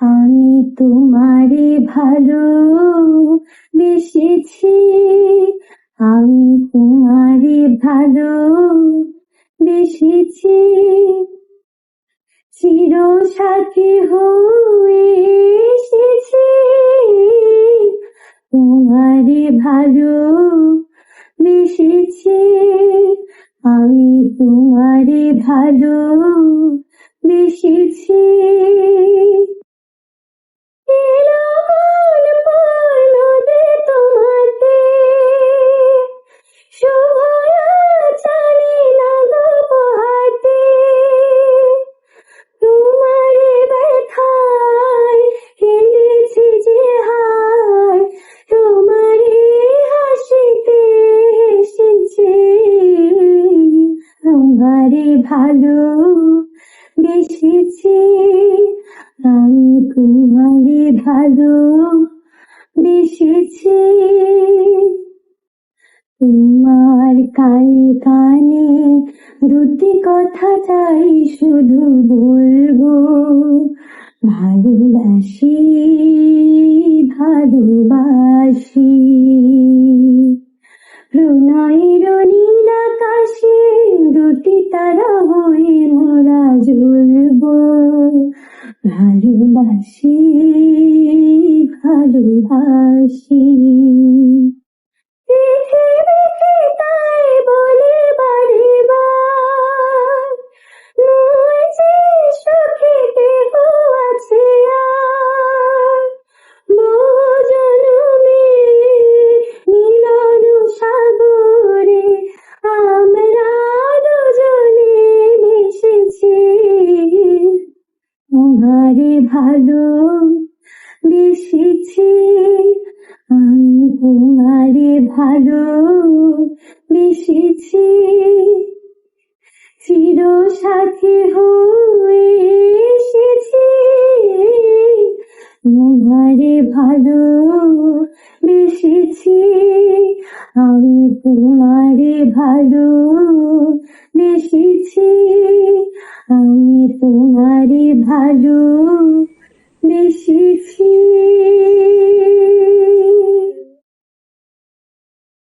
আমি তোমারে ভালো বেসেছি আমি তোমারে ভালো বেসেছি চির সাথী হয়ে এসেছি, তোমারে ভালো বেসেছি আমি তোমারে ভালো বেসেছি তোমারে ভালো বেসেছি। আমি তোমারে ভালো বেসেছি। তোমার কানে কানে দুটি কথা চাই, শুধু বলব, ভালোবাসি ভালোবাসি। প্রণয়ের ভালোবাসি ভালোবাসি। তোমারে ভালো বেসেছি আমি তোমারে ভালো বেসেছি চির সাথী হয়ে এসেছি, তোমারে ভালো বেসেছি আমি তোমারে ভালো বেসেছি আমি তোমারে ভালো বেশি